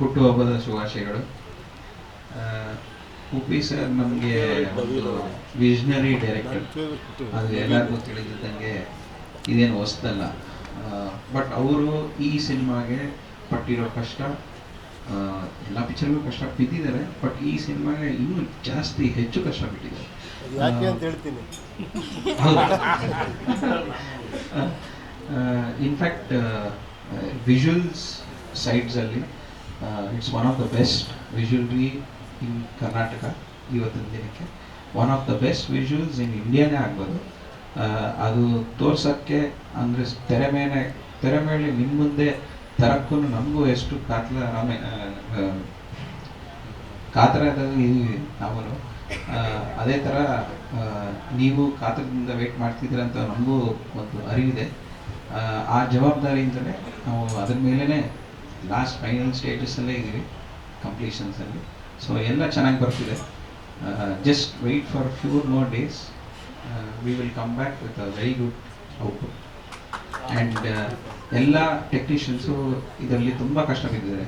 ಹುಟ್ಟುಹಬ್ಬದ ಶುಭಾಶಯಗಳು. ಉಪಿ ಉಪ್ಪಿ ಸರ್ ನಮಗೆ ಒಂದು ವಿಷನರಿ ಡೈರೆಕ್ಟರ್ ಅದು ಎಲ್ಲರಿಗೂ ತಿಳಿದಿದ್ದಂಗೆ ಇದೇನು ಹೊಸ್ದಲ್ಲ. ಬಟ್ ಅವರು ಈ ಸಿನಿಮಾಗೆ ಪಟ್ಟಿರೋ ಕಷ್ಟ ಎಲ್ಲ ಪಿಕ್ಚರ್ಗೂ ಕಷ್ಟ ಬಿದ್ದಿದ್ದಾರೆ ಬಟ್ ಈ ಸಿನಿಮಾಗೆ ಇನ್ನೂ ಜಾಸ್ತಿ ಹೆಚ್ಚು ಕಷ್ಟ ಬಿಟ್ಟಿದ್ದಾರೆ. ಯಾಕೆ ಅಂತ ಹೇಳ್ತೀನಿ. In fact visuals ಸೈಡ್ಸಲ್ಲಿ it's one of the best visually in Karnataka ಇವತ್ತಿನ ದಿನಕ್ಕೆ. One of the best visuals in ಇಂಡಿಯಾನೇ ಆಗ್ಬೋದು. ಅದು ತೋರ್ಸೋಕ್ಕೆ ಅಂದರೆ ತೆರೆ ಮೇಲೆ ತೆರೆ ಮೇಲೆ ನಿಮ್ಮ ಮುಂದೆ ತರಕ್ಕೂ ನಮಗೂ ಎಷ್ಟು ಕಾತಲ ರಾಮೆ ಕಾತರ ಇದೀವಿ ನಾವು ಅದೇ ಥರ ನೀವು ಕಾತರದಿಂದ ವೇಟ್ ಮಾಡ್ತಿದ್ದೀರ ಅಂತ ನಮಗೂ ಒಂದು ಅರಿವಿದೆ. ಆ, ಆ ಜವಾಬ್ದಾರಿಯಿಂದಲೇ ನಾವು ಅದ್ರ ಮೇಲೇ ಲಾಸ್ಟ್ ಫೈನಲ್ ಸ್ಟೇಟಸಲ್ಲೇ ಇದ್ದೀವಿ ಕಂಪ್ಲೀಷನ್ಸಲ್ಲಿ ಸೊ ಎಲ್ಲ ಚೆನ್ನಾಗಿ ಬರ್ತಿದೆ. Just wait for few more days we will come back with a very good output and ಎಲ್ಲ ಟೆಕ್ನಿಷಿಯನ್ಸು ಇದರಲ್ಲಿ ತುಂಬ ಕಷ್ಟ ಬಿದ್ದಿದ್ದಾರೆ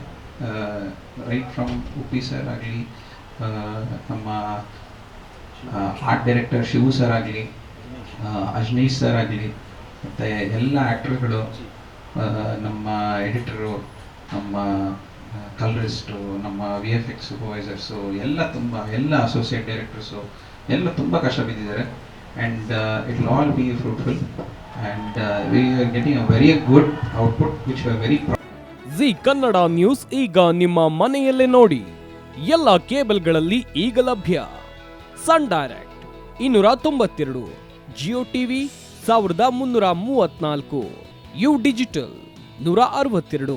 ರೈಟ್ ಫ್ರಮ್ ಉಪ್ಪಿ ಸರ್ ಆಗಲಿ ನಮ್ಮ ಆರ್ಟ್ ಡೈರೆಕ್ಟರ್ ಶಿವು ಸರ್ ಆಗಲಿ ಅಜ್ನೀಶ್ ಸರ್ ಆಗಲಿ, ಮತ್ತು ಎಲ್ಲ ಆ್ಯಕ್ಟರ್ಗಳು ನಮ್ಮ ಎಡಿಟರು ನಮ್ಮ ಕಲರಿಸ್ಟು ನಮ್ಮ ವಿ ಎಫ್ ಎಕ್ಸ್ ಸೂಪರ್ವೈಸರ್ಸು ಎಲ್ಲ ತುಂಬ, ಎಲ್ಲ ಅಸೋಸಿಯೇಟ್ ಡೈರೆಕ್ಟರ್ಸು ಎಲ್ಲ ತುಂಬ ಕಷ್ಟ ಬಿದ್ದಿದ್ದಾರೆ. And it will all be fruitful and we are getting a very good output which are very Zee Kannada news ಈಗ ನಿಮ್ಮ ಮನೆಯಲ್ಲೇ ನೋಡಿ. ಎಲ್ಲ ಕೇಬಲ್ಗಳಲ್ಲಿ ಈಗ ಲಭ್ಯ. ಸನ್ ಡೈರೆಕ್ಟ್ ಇನ್ನೂರ ತೊಂಬತ್ತೆರಡು ಜಿಯೋ ಟಿವಿ ಸಾವಿರದ ಮುನ್ನೂರ ಮೂವತ್ನಾಲ್ಕು ಯು ಡಿಜಿಟಲ್ ನೂರ ಅರವತ್ತೆರಡು.